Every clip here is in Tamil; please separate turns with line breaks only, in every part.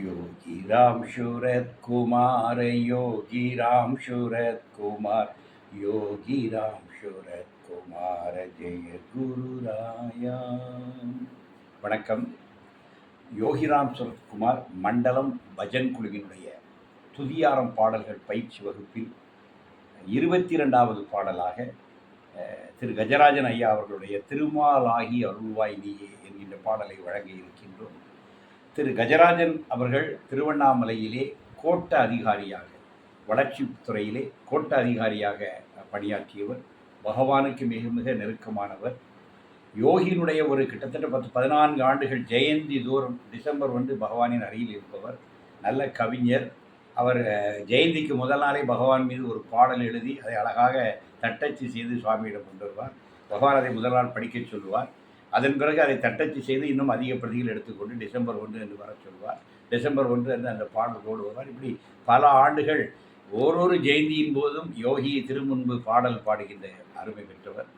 योगी राम शूरत कुमार योगी राम शूरत कुमार योगी राम शूरत குமார ஜெய குருராயா வணக்கம் யோகிராம் சுரத்குமார் மண்டலம் பஜன் குழுவினுடைய துதியாரம் பாடல்கள் பயிற்சி வகுப்பில் இருபத்தி ரெண்டாவது பாடலாக அஹ், திரு கஜராஜன் ஐயா அவர்களுடைய திருமாலாகி அருள்வாய் நீயே என்கின்ற பாடலை வழங்க இருக்கின்றோம் திரு கஜராஜன் அவர்கள் திருவண்ணாமலையிலே கோட்ட அதிகாரியாக வளர்ச்சி துறையிலே கோட்ட அதிகாரியாக பணியாற்றியவர் பகவானுக்கு மிக மிக நெருக்கமானவர். யோகியினுடைய ஒரு கிட்டத்தட்ட பத்து பதினான்கு ஆண்டுகள் ஜெயந்தி தூரம் டிசம்பர் வந்து பகவானின் அருகில் இருப்பவர். நல்ல கவிஞர். அவர் ஜெயந்திக்கு முதல் நாளே பகவான் மீது ஒரு பாடல் எழுதி அதை அழகாக தட்டச்சு செய்து சுவாமியிடம் கொண்டு வருவார். பகவான் அதை முதல் நாள் படிக்கச் சொல்லுவார். அதன் பிறகு அதை தட்டச்சு செய்து இன்னும் அதிக பிரதிகள் எடுத்துக்கொண்டு டிசம்பர் ஒன்று என்று வர சொல்வார். டிசம்பர் ஒன்று என்று அந்த பாடல் வருவார் இப்படி பல ஆண்டுகள் ஓரொரு ஜெயந்தியின் போதும் யோகியை திருமுன்பு பாடல் பாடுகின்ற அருமை பெற்றவர்.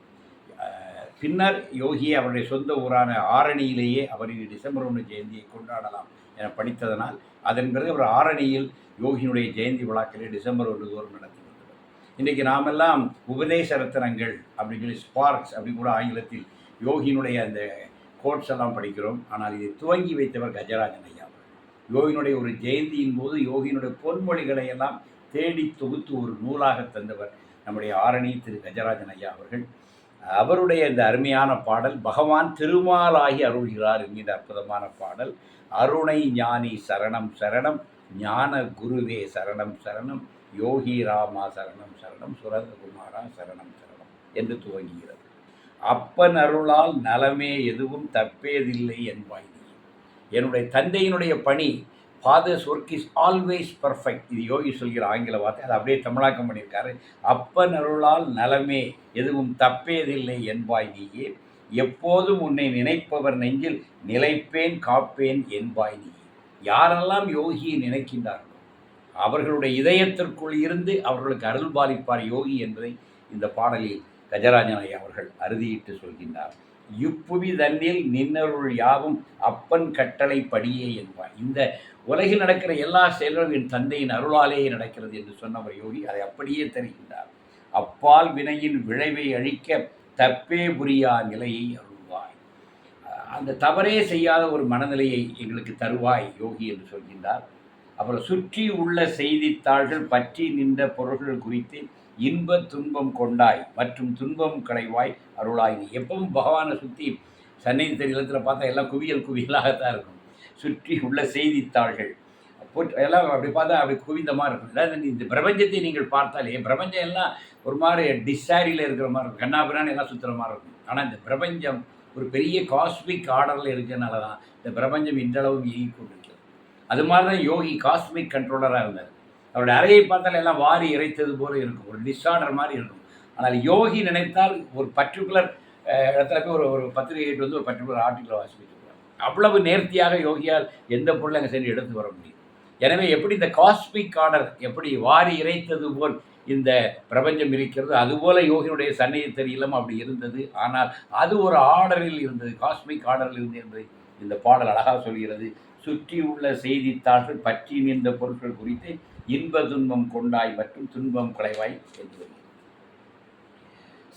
பின்னர் யோகியை அவருடைய சொந்த ஊரான ஆரணியிலேயே அவரின் டிசம்பர் ஒன்று ஜெயந்தியை கொண்டாடலாம் என படித்ததனால் அதன் பிறகு அவர் ஆரணியில் யோகியினுடைய ஜெயந்தி விழாக்களை டிசம்பர் ஒன்று தோறும் நடத்தி வந்தவர். இன்றைக்கி நாமெல்லாம் உபதேச ரத்தனங்கள் அப்படின்னு சொல்லி ஸ்பார்க்ஸ் அப்படி கூட ஆங்கிலத்தில் யோகியினுடைய அந்த கோட்ஸ் எல்லாம் படிக்கிறோம். ஆனால் இதை துவங்கி வைத்தவர் கஜராஜன் ஐயா யோகினுடைய யோகியினுடைய ஒரு ஜெயந்தியின் போது யோகியினுடைய பொன்மொழிகளை எல்லாம் தேடி தொகுத்து ஒரு நூலாக தந்தவர் நம்முடைய ஆரணி திரு கஜராஜன் ஐயா அவர்கள். அவருடைய இந்த அருமையான பாடல் பகவான் திருமாலாகி அருள்கிறார் என்கிற அற்புதமான பாடல். அருணை ஞானி சரணம் சரணம் ஞான குருவே சரணம் சரணம் யோகி ராமா சரணம் சரணம் சுரந்தகுமாரா சரணம் சரணம் என்று துவங்குகிறது. அப்பன் அருளால் நலமே எதுவும் தப்பேதில்லை என்பாய் என்னுடைய தந்தையினுடைய பணி father's work is always perfect இது யோகி சொல்கிற ஆங்கில வார்த்தை. அதை அப்படியே தமிழாக்கம் பண்ணியிருக்காரு. அப்பன் அருளால் நலமே எதுவும் தப்பேதில்லை என்பாய் நீயே. எப்போதும் உன்னை நினைப்பவர் நெஞ்சில் நிலைப்பேன் காப்பேன் என்பாய் நீ யாரெல்லாம் யோகியை நினைக்கின்றார்களோ அவர்களுடைய இதயத்திற்குள் இருந்து அவர்களுக்கு அருள் பாலிப்பார் யோகி என்பதை இந்த பாடலில் கஜராஜன் ஐயா அவர்கள் அறுதியிட்டு சொல்கின்றார் இப்புவி தன்னில் நின்னருள் யாவும் அப்பன் கட்டளை படியே என்பார். இந்த உலகில் நடக்கிற எல்லா செயல்களும் என் தந்தையின் அருளாலேயே நடக்கிறது என்று சொன்னவர் யோகி அதை அப்படியே தருகின்றார். அப்பால் வினையின் விளைவை அழிக்க தப்பே புரியா நிலையை அருள்வாய். அந்த தவறே செய்யாத ஒரு மனநிலையை எங்களுக்கு தருவாய் யோகி என்று சொல்கின்றார். அப்புறம் சுற்றி உள்ள செய்தித்தாள்கள் பற்றி நின்ற பொருள்கள் குறித்து இன்ப துன்பம் கொண்டாய் மற்றும் துன்பம் களைவாய் அருளாய். நீ எப்பவும் பகவானை சுற்றி சன்னதி நிலத்தில் பார்த்தா எல்லாம் குவியல் குவியலாகத்தான் இருக்கும். சுற்றி உள்ள செய்தித்தாள்கள். போட்டு எல்லாம் அப்படி பார்த்தா அப்படி குவிந்த மாதிரி இருக்கும். அதாவது இந்த பிரபஞ்சத்தை நீங்கள் பார்த்தாலே பிரபஞ்சம் எல்லாம் ஒரு மாதிரி டிஸ்சாரியில் இருக்கிற மாதிரி இருக்கும். கண்ணாபிரான எல்லாம் சுற்றுற மாதிரி இருக்கும். ஆனால் இந்த பிரபஞ்சம் ஒரு பெரிய காஸ்மிக் ஆர்டரில் இருக்கிறனால தான் இந்த பிரபஞ்சம் இன்றளவும் இயங்கி கொண்டிருக்கிறது. அது மாதிரி தான் யோகி காஸ்மிக் கண்ட்ரோலராக இருந்தார். அவருடைய அறையை பார்த்தால் எல்லாம் வாரி இறைத்தது போல இருக்கும். ஒரு டிஸார்டர் மாதிரி இருக்கும். ஆனால் யோகி நினைத்தால் ஒரு பர்டிகுலர் இடத்துல போய் ஒரு ஒரு பத்திரிகைட்டு வந்து ஒரு பர்டிகுலர் ஆர்டிக்கலை வாசிச்சுட்டு அவ்வளவு நேர்த்தியாக யோகியால் எந்த பொருளும் அங்கே சென்று எடுத்து வர முடியும். எனவே எப்படி இந்த காஸ்மிக் ஆர்டர் எப்படி வாரி இறைத்தது போல் இந்த பிரபஞ்சம் இருக்கிறது அதுபோல யோகினுடைய சன்னதி தெரியலும் அப்படி இருந்தது. ஆனால் அது ஒரு ஆர்டரில் இருந்தது காஸ்மிக் ஆர்டரில் இருந்தது என்பதை இந்த பாடல் அழகாக சொல்கிறது. சுற்றி உள்ள செய்தித்தாள்கள் பற்றி நின்ற பொருட்கள் குறித்து இன்ப துன்பம் கொண்டாய் மற்றும் துன்பம் குலைவாய் என்று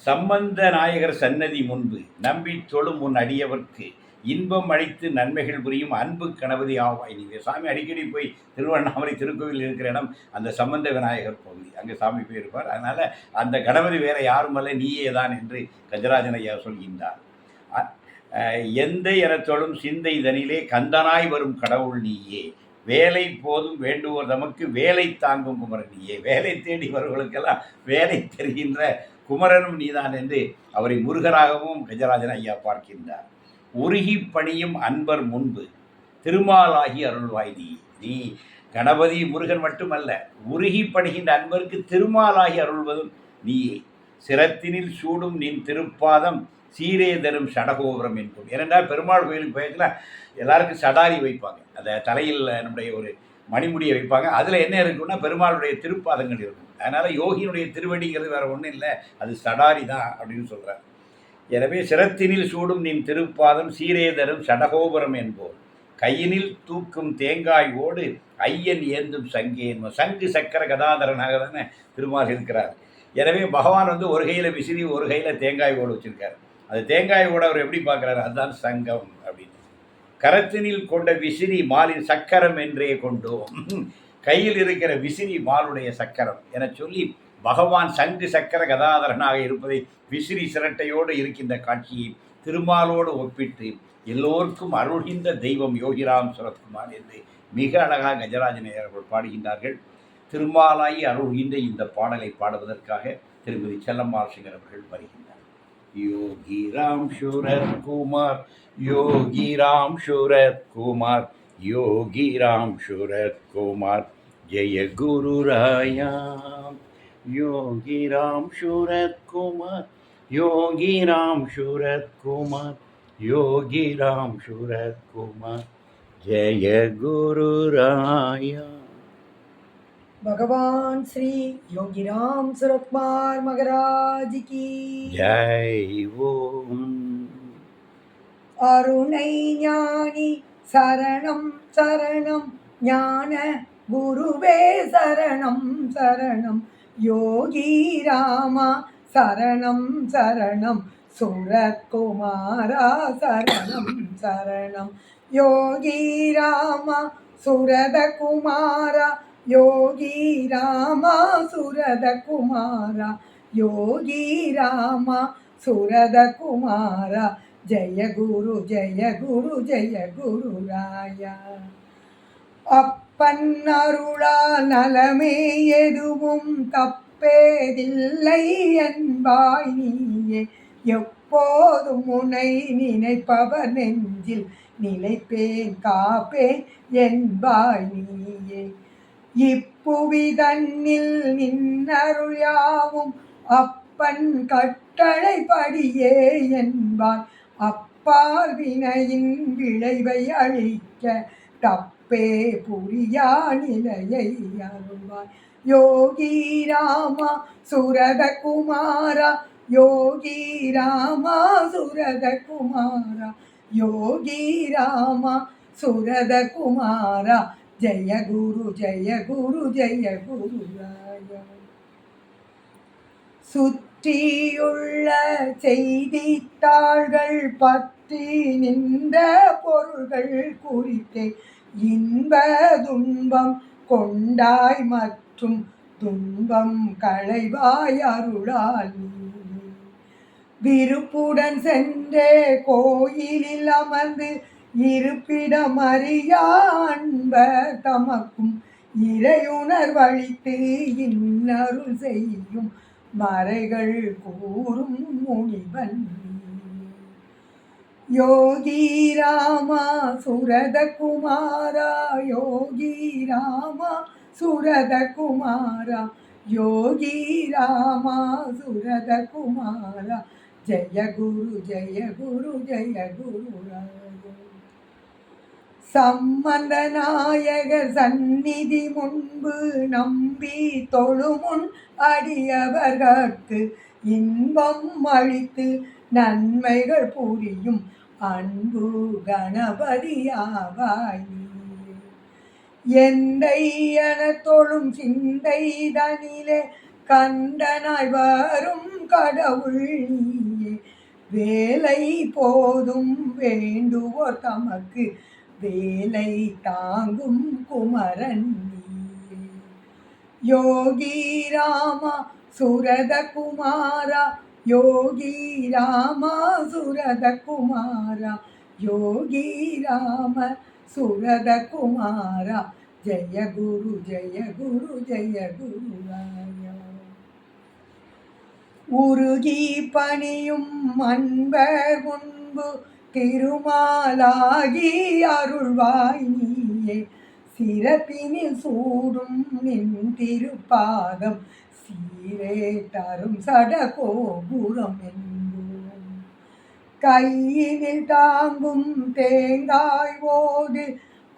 சம்பந்த நாயகர் சன்னதி முன்பு நம்பி தொழும் உன் அடியவர்க்கு இன்பம் அளித்து நன்மைகள் புரியும் அன்பு கணபதி ஆவாய். நீங்க சாமி அடிக்கடி போய் திருவண்ணாமலை திருக்கோவில் இருக்கிற இடம் அந்த சம்பந்த விநாயகர் பகுதி அங்கே சாமி போயிருப்பார். அதனால அந்த கணபதி வேற யாரும் அல்ல நீயே தான் என்று கஜராஜன் ஐயா சொல்கின்றார். எந்த எனத்தொழும் சிந்தை தனிலே கந்தனாய் வரும் கடவுள் நீயே. வேலை போதும் வேண்டுவோர் நமக்கு வேலை தாங்கும் குமரன் நீயே வேலை தேடி வருவர்களுக்கெல்லாம் வேலை தெரிகின்ற குமரனும் நீதான் என்று அவரை முருகராகவும் கஜராஜன் ஐயா பார்க்கின்றார். உருகி பணியும் அன்பர் முன்பு திருமாலாகி அருள்வாய் நீ. நீ கணபதி முருகன் மட்டுமல்ல உருகி பணிகின்ற அன்பருக்கு திருமாலாகி அருள்வதும் நீயே. சிரத்தினில் சூடும் நின் திருப்பாதம் சீரே தரும் சடகோபுரம் என்போம். ஏனென்றால் பெருமாள் கோயிலுக்கு போயத்தில் எல்லாருக்கும் சடாரி வைப்பாங்க. அந்த தலையில் நம்முடைய ஒரு மணிமுடியை வைப்பாங்க. அதில் என்ன இருக்குன்னா பெருமாளுடைய திருப்பாதங்கள் இருக்கும். அதனால் யோகியினுடைய திருவடிங்கிறது வேறு ஒன்றும் இல்லை. அது சடாரி தான் அப்படின்னு சொல்கிறார் எனவே சிரத்தினில் சூடும் நின் திருப்பாதம் சீரேதரும் சடகோபுரம் என்போம். கையினில் தூக்கும் தேங்காய் ஓடு ஐயன் ஏந்தும் சங்கே சங்கு சக்கர கதாதரனாக தானே திருமால் இருக்கிறார். எனவே பகவான் வந்து ஒரு கையில் விசிறி ஒரு கையில் தேங்காய் ஓடு வச்சுருக்காரு. அது தேங்காய் கூட அவர் எப்படி பார்க்குறாரு? அதுதான் சங்கம் அப்படின்னு. கரத்தினில் கொண்ட விசிறி மாலின் சக்கரம் என்றே கொண்டோம். கையில் இருக்கிற விசிறி மாலுடைய சக்கரம். என சொல்லி பகவான் சங்கு சக்கர கதாதரனாக இருப்பதை விசிறி சிரட்டையோடு இருக்கின்ற காட்சியை திருமாலோடு ஒப்பிட்டு எல்லோருக்கும் அருள்கின்ற தெய்வம் யோகிராம் சுரத்குமார் என்று மிக அழகாக கஜராஜனையர் அவர்கள் பாடுகின்றார்கள். திருமாலாயி அருள்கின்ற இந்த பாடலை பாடுவதற்காக திருமதி செல்லம்மாள் சிங்கர் அவர்கள் வருகின்றார் யோகி ராம் சுரத் குமார் யோகி ராம் சுரத் குமார் யோகி ராம் சுரத் குமார் ஜெய குரு ராயா யோகி ராம் சுரத் குமார் யோகி ராம் சுரத் குமார் யோகி ராம் சுரத் குமார் ஜெய குரு ராயா
भगवान श्री योगी राम सुरकुमार महाराज की
ஜெய் ஓம்
அருணை ஞானி சரணம் சரணம் ஞான குருவே சரணம் சரணம் யோகி ராமா சரணம் சரணம் சுரத்குமாரா சரணம் சரணம் யோகி ராமா சுரதகுமாரா யோகி ராமா சுரத குமாரா யோகி ராமா சுரத குமாரா ஜெய குரு ஜெய குரு ஜெய குரு ராயா. அப்பன் அருளா நலமே எதுவும் தப்பேதில்லை என்பாய் நீயே. எப்போதும் முனை நினைப்பவர் நெஞ்சில் நிலைப்பேன் காப்பேன் என்பாய் நீயே. இப்புவி தன்னில் நின்னருள் யாவும் அப்பன் கட்டளைப்படியே என்பாய் அப்பால் வினையின் விளைவை அழிக்க தப்பே புரியா நிலையை அருள்வாய் யோகி ராமா சுரத குமாரா யோகி ராமா சுரத குமாரா யோகி ராமா சுரத குமாரா ஜெய குரு ஜெய குரு ஜெய குருராய சுற்றியுள்ள செய்தித்தாள்கள் பற்றி நின்ற பொருள்கள் குறித்தே இன்ப துன்பம் கொண்டாய் மற்றும் துன்பம் களைவாய் அருளால் விருப்புடன் சென்றே கோயிலில் அமர்ந்து இருப்பிடம் அறியா அன்பர் தமக்கும் இறையுணர்வழித்து இன்னருள் செய்யும் மறைகள் கூறும் முனிவன். யோகி ராமா சுரத குமாரா யோகி ராமா சுரத குமாரா யோகி ராமா சுரத குமாரா ஜெய குரு ஜெய குரு ஜெய குரு ராய சம்மந்த நாயகர் சந்நிதி முன்பு நம்பி தொழுமுன் அடியவர்கட்கு இன்பம் அளித்து நன்மைகள் புரியும் அன்பு கணபதியாவாய் நீயே. எந்தை என தொழும் சிந்தை தனிலே கண்டனாய் வரும் கடவுள் வேலை போதும் வேண்டுவோர் தமக்கு வேலை தாங்கும் குமரன் நீயே யோகி ராமா சுரத குமாரா யோகி ராமா சுரத குமாரா யோகி ராம சுரத குமாரா ஜெய குரு ஜெய குரு ஜெய குரு ராயா உருகி பணியும் அன்பர் முன்பு திருமாலாகி அருள்வாய் நீயே சிறப்பினில் சூடும் நின் திருப்பாதம் சீரே தரும் சட கோபுரம் என்போம் கையினில் தாங்கும் தேங்காய் ஓடு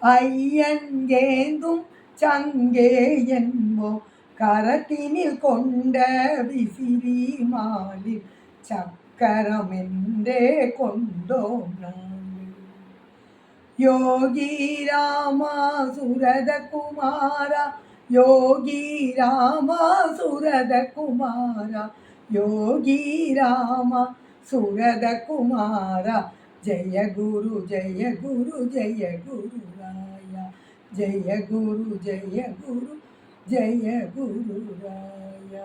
ஐயன் ஏந்தும் சங்கே என்போம் கரத்தினில் கொண்ட விசிறி மாலில் சக்கரம் കരമെന്റെ കൊണ്ടോ യോഗി രാമ സുരത കുമാര യോഗി രാമ സുരത കുമാര യോഗി രാമ സുരത കുമാര ജയ ഗുരു ജയ ഗുരു ജയ ഗുരുരായ ജയ ഗുരു ജയ ഗുരു ജയ ഗുരുരായ